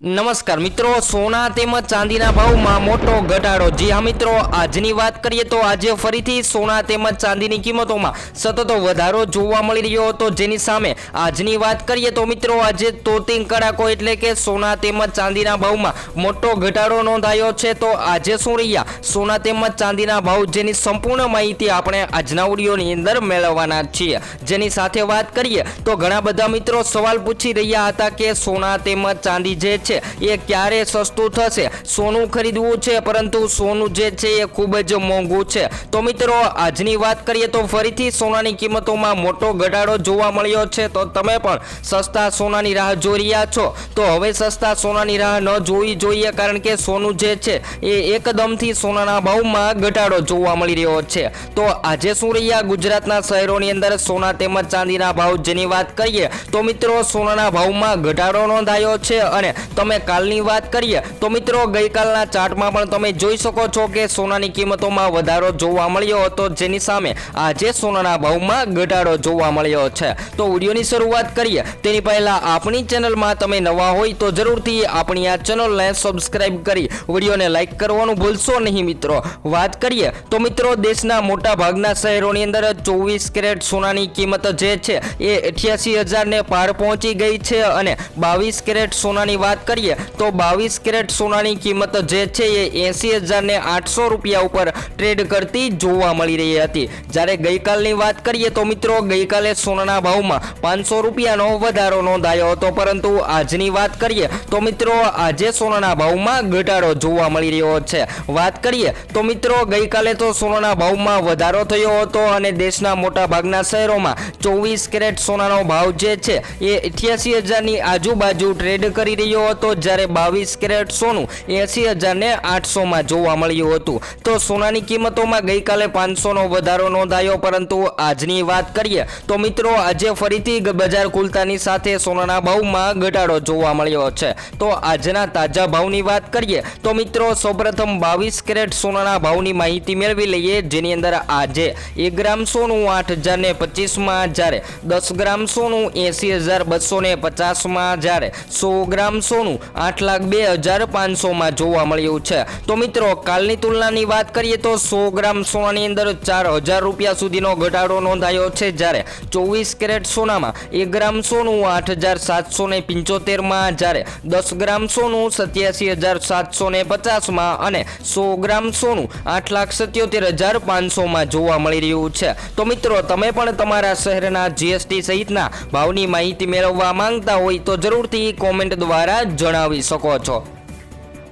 નમસ્કાર મિત્રો, સોના તેમજ ચાંદીના ભાવમાં મોટો ઘટાડો. જી હા મિત્રો, આજની વાત કરીએ તો આજે ફરીથી સોના તેમજ ચાંદીની કિંમતોમાં સતત વધારો જોવા મળી રહ્યો હતો. જેની સામે આજની વાત કરીએ તો મિત્રો, આજે તોતિંગ કડાકો એટલે કે સોના તેમજ ચાંદીના ભાવમાં મોટો ઘટાડો નોંધાયો છે. તો આજે શું રહ્યા? સોના તેમજ ચાંદીના ભાવ જેની સંપૂર્ણ માહિતી આપણે આજના ઓડિયોની અંદર મેળવવાના છીએ. જેની સાથે વાત કરીએ તો ઘણા બધા મિત્રો સવાલ પૂછી રહ્યા હતા કે સોના તેમજ ચાંદી જે છે, એ ક્યારે સસ્તું થશે? સોનું ખરીદવું છે, પરંતુ સોનું જે છે, એ ખૂબ જ મોંઘું છે. તો મિત્રો, આજની વાત કરીએ તો ફરીથી સોનાની કિંમતોમાં મોટો ઘટાડો જોવા મળ્યો છે. તો તમે પણ સસ્તા સોનાની રાહ જોઈ રહ્યા છો. તો હવે સસ્તા સોનાની રાહ ન જોવી જોઈએ, કારણ કે સોનું જે છે, એ એકદમથી સોનાના ભાવમાં ઘટાડો જોવા મળી રહ્યો છે. તો આજે શું રહ્યા ગુજરાતના શહેરોની અંદર સોના તેમજ ચાંદીના ભાવ? જેની વાત કરીએ, તો મિત્રો, સોનાના ભાવમાં ઘટાડો નોંધાયો છે અને તમે કાલની વાત કરીએ તો મિત્રો ગઈકાલના ચાર્ટમાં પણ તમે જોઈ શકો છો કે સોનાની કિંમતોમાં વધારો જોવા મળ્યો હતો, જેની સામે આજે સોનાના ભાવમાં ઘટાડો જોવા મળ્યો છે. તો વિડીયોની શરૂઆત કરીએ. તેની પહેલાં આપણી ચેનલમાં તમે નવા હોય તો જરૂરથી આપણી આ ચેનલને સબસ્ક્રાઈબ કરી વિડીયોને લાઈક કરવાનું ભૂલશો નહીં મિત્રો. વાત કરીએ તો મિત્રો દેશના મોટા ભાગના શહેરોની અંદર ચોવીસ કેરેટ સોનાની કિંમત જે છે એ અઠ્યાસી હજારને પાર પહોંચી ગઈ છે અને બાવીસ કેરેટ સોનાની વાત કરીએ તો બાવીસ કેરેટ સોનાની કિંમત જે છે એ એંસી હજારને આઠસો રૂપિયા ઉપર ટ્રેડ કરતી જોવા મળી રહી હતી. જ્યારે ગઈકાલની વાત કરીએ તો મિત્રો ગઈકાલે સોનાના ભાવમાં પાંચસો રૂપિયાનો વધારો નોંધાયો હતો. પરંતુ આજની વાત કરીએ તો મિત્રો આજે સોનાના ભાવમાં ઘટાડો જોવા મળી રહ્યો છે. વાત કરીએ તો મિત્રો ગઈકાલે તો સોનાના ભાવમાં વધારો થયો હતો અને દેશના મોટા ભાગના શહેરોમાં ચોવીસ કેરેટ સોનાનો ભાવ જે છે એ અઠ્યાસી હજારની આજુબાજુ ટ્રેડ કરી રહ્યો હતો જ્યારે બાવીસ કેરેટ સોનું એંસી હજારને આઠસોમાં જોવા મળ્યું હતું. તો સોનાની કિંમતોમાં ગઈકાલે પાંચસોનો વધારો નોંધાયો, પરંતુ આજની વાત કરીએ તો મિત્રો, આજે ફરીથી બજાર ખુલતાની સાથે સોનાના ભાવમાં ઘટાડો જોવા મળ્યો છે. તો આજના તાજા ભાવની વાત કરીએ તો મિત્રો, સૌપ્રથમ બાવીસ કેરેટ સોનાના ભાવની માહિતી મેળવી લઈએ, જેની અંદર આજે એક ગ્રામ સોનું આઠ હજાર ને પચીસમાં જ્યારે દસ ગ્રામ સોનું એંસી હજાર બસો ને પચાસમાં જ્યારે સો ગ્રામ સોનું આઠ લાખ બે હજાર પાંચસોમાં જોવા મળ્યું છે. તો મિત્રો, કાલની તુલનાની વાત કરીએ તો સો ગ્રામ સોનાની અંદર ચાર હજાર રૂપિયા સુધીનો ઘટાડો નોંધાયો છે. જ્યારે ચોવીસ કેરેટ સોનામાં એક ગ્રામ સોનું આઠ હજાર સાતસો ને પંચોતેરમાં, જ્યારે દસ ગ્રામ સોનું સત્યાસી હજાર સાતસો ને પચાસમાં અને સો ગ્રામ સોનું આઠ લાખ સત્યોતેર હજાર પાંચસોમાં જોવા મળી રહ્યું છે. તો મિત્રો, તમે પણ તમારા શહેરના જીએસટી સહિતના ભાવની માહિતી મેળવવા માંગતા હોય તો જરૂરથી કોમેન્ટ દ્વારા જણાવી શકો છો.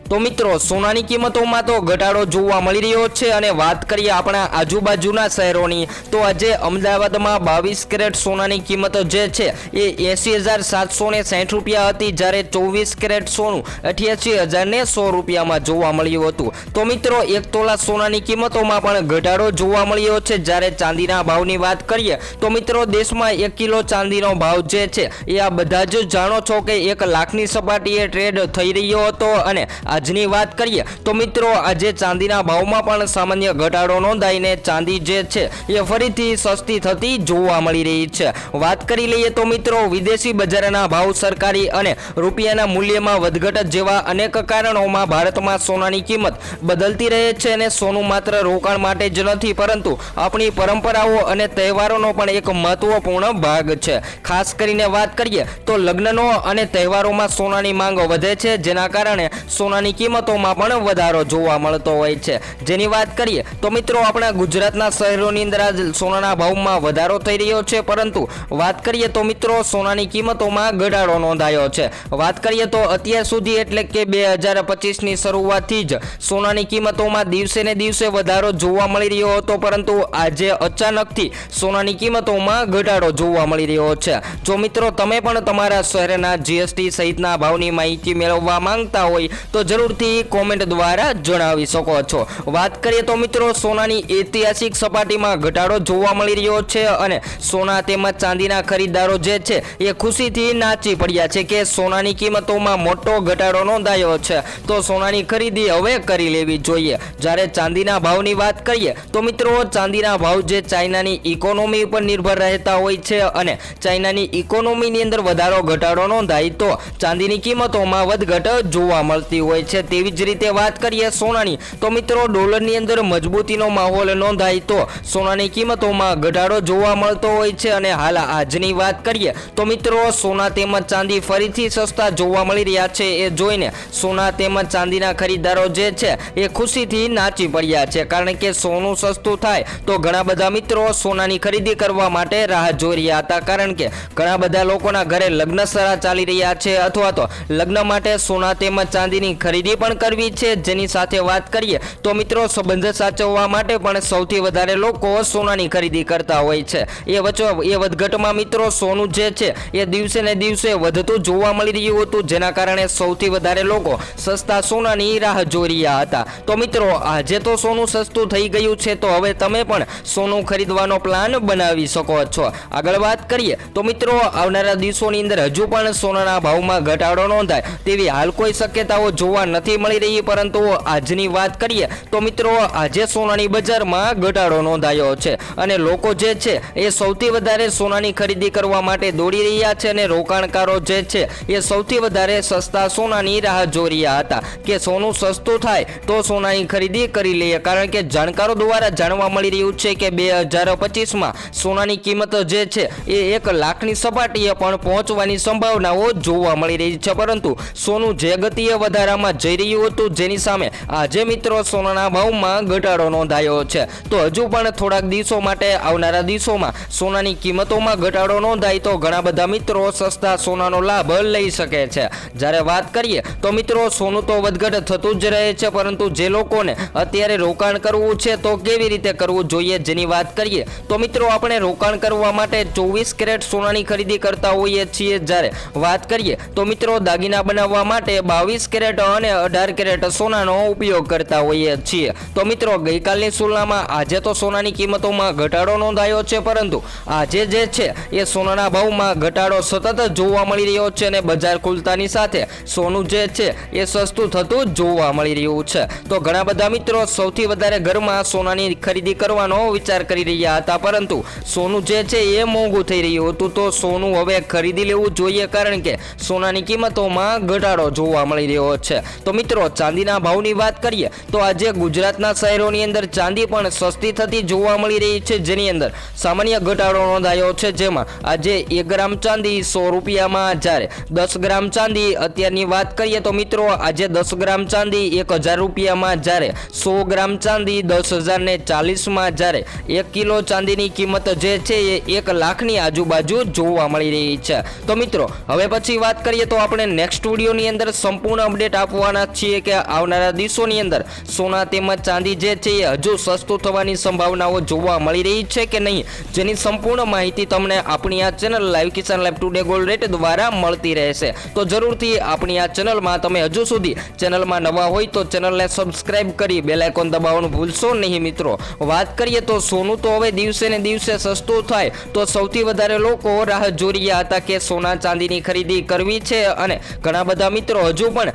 તો મિત્રો, સોનાની કિંમતોમાં તો ઘટાડો જોવા મળી રહ્યો છે અને વાત કરીએ આપણા આજુબાજુના શહેરોની, તો આજે અમદાવાદમાં બાવીસ કેરેટ સોનાની કિંમત જે છે, એ એંસી હજાર સાતસો ને સાઠ રૂપિયા હતી, જ્યારે ચોવીસ કેરેટ સોનું અઠ્યાસી હજાર ને સો રૂપિયામાં જોવા મળ્યું હતું. તો મિત્રો, એક તોલા સોનાની કિંમતોમાં પણ ઘટાડો જોવા મળ્યો છે, જ્યારે ચાંદીના ભાવની વાત કરીએ, તો મિત્રો, દેશમાં એક કિલો ચાંદીનો ભાવ જે છે, એ આ બધા જ જાણો છો કે એક લાખની સપાટીએ ટ્રેડ થઈ રહ્યો હતો અને આજની વાત કરીએ તો મિત્રો, આજે ચાંદીના ભાવમાં પણ સામાન્ય ઘટાડો નોંધાઈને ચાંદી જે છે એ ફરીથી સસ્તી થતી જોવા મળી રહી છે. વાત કરી લઈએ તો મિત્રો, વિદેશી બજારના ભાવ સરકારી અને રૂપિયાના મૂલ્યમાં વધઘટ જેવા અનેક કારણોમાં ભારતમાં સોનાની કિંમત બદલતી રહે છે અને સોનું માત્ર રોકાણ માટે જ નથી, પરંતુ આપણી પરંપરાઓ અને તહેવારોનો પણ એક મહત્વપૂર્ણ ભાગ છે. ખાસ કરીને વાત કરીએ તો લગ્નનો અને તહેવારોમાં સોનાની માંગ વધે છે, જેના કારણે સોનાની કિંમતોમાં પણ વધારો જોવા મળતો હોય છે. જેની વાત કરીએ, તો મિત્રો આપણા ગુજરાતના શહેરોની અંદર આજ સોનાના ભાવમાં વધારો થઈ રહ્યો છે. પરંતુ વાત કરીએ, તો મિત્રો સોનાની કિંમતોમાં ઘટાડો નોંધાયો છે. વાત કરીએ, તો અત્યાર સુધી એટલે કે બે હજાર પચીસની શરૂઆતથી જ સોનાની કિંમતોમાં દિવસે ને દિવસે વધારો જોવા મળી રહ્યો હતો. પરંતુ આજે અચાનકથી સોનાની કિંમતોમાં ઘટાડો જોવા મળી રહ્યો છે. જો મિત્રો તમે પણ તમારા શહેરના જીએસટી સહિતના ભાવની માહિતી મેળવવા માંગતા હોય, તો જરૂરથી કોમેન્ટ દ્વારા જણાવી શકો છો. વાત કરીએ તો મિત્રો, સોનાની ઐતિહાસિક સપાટીમાં ઘટાડો જોવા મળી રહ્યો છે અને સોના તેમજ ચાંદીના ખરીદદારો જે છે એ ખુશીથી નાચી પડ્યા છે કે સોનાની કિંમતોમાં મોટો ઘટાડો નોંધાયો છે. તો સોનાની ખરીદી હવે કરી લેવી જોઈએ. જ્યારે ચાંદીના ભાવની વાત કરીએ, તો મિત્રો, ચાંદીના ભાવ જે ચાઇનાની ઇકોનોમી ઉપર નિર્ભર રહેતા હોય છે અને ચાઇનાની ઇકોનોમીની અંદર વધારો ઘટાડો નોંધાય તો ચાંદીની કિંમતોમાં વધઘટ જોવા મળતી હોય છે તેવી જ રીતે વાત કરીએ સોનાની, તો મિત્રો ડોલરની અંદર મજબૂતીનો માહોલ નોંધાય તો સોનાની કિંમતોમાં ઘટાડો જોવા મળતો હોય છે અને હાલ આજની વાત કરીએ, તો મિત્રો સોના તેમજ ચાંદી ફરીથી સસ્તા જોવા મળી રહ્યા છે. એ જોઈને સોના તેમજ ચાંદીના ખરીદદારો જે છે એ ખુશીથી નાચી પડ્યા છે. કારણ કે સોનું સસ્તું થાય તો ઘણા બધા મિત્રો સોનાની ખરીદી કરવા માટે રાહ જોઈ રહ્યા હતા. કારણ કે ઘણા બધા લોકોના ઘરે લગ્ન સરા ચાલી રહ્યા છે અથવા તો લગ્ન માટે સોના તેમજ ચાંદીની ખરીદી પણ કરવી છે. જેની સાથે વાત કરીએ તો મિત્રો સંબંધ સાચવવા માટે પણ સૌથી વધારે લોકો સોનાની ખરીદી કરતા હોય છે. એ વચ્ચે એ વધઘટમાં મિત્રો સોનું જે છે એ દિવસે ને દિવસે વધતું જોવા મળી રહ્યું હતું. જેના કારણે સૌથી વધારે લોકો સસ્તા સોનાની રાહ જોઈ રહ્યા હતા. તો મિત્રો આજે તો સોનું સસ્તું થઈ ગયું છે. તો હવે તમે પણ સોનું ખરીદવાનો પ્લાન બનાવી શકો છો. આગળ વાત કરીએ તો મિત્રો આવનારા દિવસોની અંદર હજુ પણ સોનાના ભાવમાં ઘટાડો નોંધાય તેવી હાલ કોઈ શક્યતાઓ જોવા નથી મળી રહી, પરંતુ આજની વાત કરીએ તો મિત્રો, આજે સોનાની બજારમાં ઘટાડો નોંધાયો છે અને લોકો જે છે એ સૌથી વધારે સોનાની ખરીદી કરવા માટે દોડી રહ્યા છે અને રોકાણકારો જે છે એ સૌથી વધારે સસ્તા સોનાની રાહ જોઈ રહ્યા હતા. કે સોનું સસ્તું થાય તો સોનાની ખરીદી કરી લઈએ. કારણ કે જાણકારો દ્વારા જાણવા મળી રહ્યું છે કે બે હજાર પચીસમાં સોનાની કિંમત જે છે એ એક લાખની સપાટીએ પણ પહોંચવાની સંભાવનાઓ જોવા મળી રહી છે. પરંતુ સોનું જે ગતિએ વધારામાં જઈ રહ્યું હતું, જેની સામે આજે મિત્રો સોનાના ભાવમાં ઘટાડો નોંધાયો છે. તો હજુ પણ થોડાક દિવસો માટે આવનારા દિવસોમાં સોનાની કિંમતોમાં ઘટાડો નોંધાય તો ઘણા બધા મિત્રો સસ્તા સોનાનો લાભ લઈ શકે છે. જ્યારે વાત કરીએ તો મિત્રો સોનું તો વધઘટ થતું જ રહે છે, પરંતુ જે લોકોને અત્યારે રોકાણ કરવું છે તો કેવી રીતે કરવું જોઈએ જેની વાત કરીએ તો મિત્રો આપણે રોકાણ કરવા માટે ચોવીસ કેરેટ સોનાની ખરીદી કરતા હોઈએ છીએ. જ્યારે વાત કરીએ તો મિત્રો દાગીના બનાવવા માટે બાવીસ કેરેટ અને અઢાર કેરેટ સોનાનો ઉપયોગ કરતા હોઈએ છીએ. તો મિત્રો, ગઈકાલની તુલનામાં આજે તો સોનાની કિંમતોમાં ઘટાડો નોંધાયો છે, પરંતુ આજે જે છે, એ સોનાના ભાવમાં ઘટાડો સતત જોવા મળી રહ્યો છે અને બજાર ખુલતાની સાથે સોનું જે છે, એ સસ્તું થતું જોવા મળી રહ્યું છે. તો ઘણા બધા મિત્રો સૌથી વધારે ઘરમાં સોનાની ખરીદી કરવાનો વિચાર કરી રહ્યા હતા, પરંતુ સોનું જે છે, એ મોંઘું થઈ રહ્યું હતું. તો સોનું હવે ખરીદી લેવું જોઈએ, કારણ કે સોનાની કિંમતોમાં ઘટાડો જોવા મળી રહ્યો છે. તો મિત્રો, ચાંદીના ભાવની વાત કરીએ, તો આજે ગુજરાતના શહેરોની અંદર ચાંદી પણ સસ્તી થતી જોવા મળી રહી છે જેની અંદર સામાન્ય ઘટાડો નોંધાયો છે, જેમાં આજે એક ગ્રામ ચાંદી સો રૂપિયામાં જ્યારે દસ ગ્રામ ચાંદી અત્યારની વાત કરીએ તો મિત્રો, આજે દસ ગ્રામ ચાંદી એક હજાર રૂપિયામાં જ્યારે સો ગ્રામ ચાંદી દસ હજાર ને ચાલીસમાં જ્યારે એક કિલો ચાંદીની કિંમત જે છે એ એક લાખની આજુબાજુ જોવા મળી રહી છે. તો મિત્રો, હવે પછી વાત કરીએ તો આપણે નેક્સ્ટ વિડીયોની અંદર સંપૂર્ણ અપડેટ આપવાના છીએ કે આવનારા દિવસોની અંદર સોના તેમજ ચાંદી જે છે એ હજુ સસ્તું થવાની સંભાવનાઓ જોવા મળી રહી છે કે નહીં, જેની સંપૂર્ણ માહિતી તમને આપણી આ channel live Kisan live today gold rate દ્વારા મળતી રહેશે. તો જરૂરથી આપણી આ ચેનલમાં તમે હજુ સુધી ચેનલમાં નવા હોય તો ચેનલને સબસ્ક્રાઈબ કરી બેલાઇકોન દબાવવાનું ભૂલશો નહીં મિત્રો. વાત કરીએ તો સોનું તો હવે દિવસે ને દિવસે સસ્તું થાય તો સૌથી વધારે લોકો રાહ જોઈ રહ્યા હતા કે સોના ચાંદીની ખરીદી કરવી છે અને ઘણા બધા મિત્રો હજુ પણ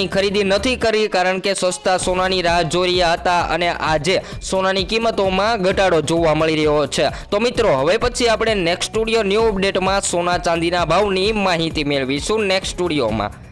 સોનાની ખરીદી નથી કરી કારણ કે સસ્તા સોનાની રાહ જોઈ રહ્યા હતા અને આજે સોનાની કિંમતોમાં ઘટાડો જોવા મળી રહ્યો છે. તો મિત્રો, હવે પછી આપણે નેક્સ્ટ સ્ટુડિયો ન્યૂ અપડેટમાં સોના ચાંદીના ભાવની માહિતી મેળવીશું નેક્સ્ટ સ્ટુડિયોમાં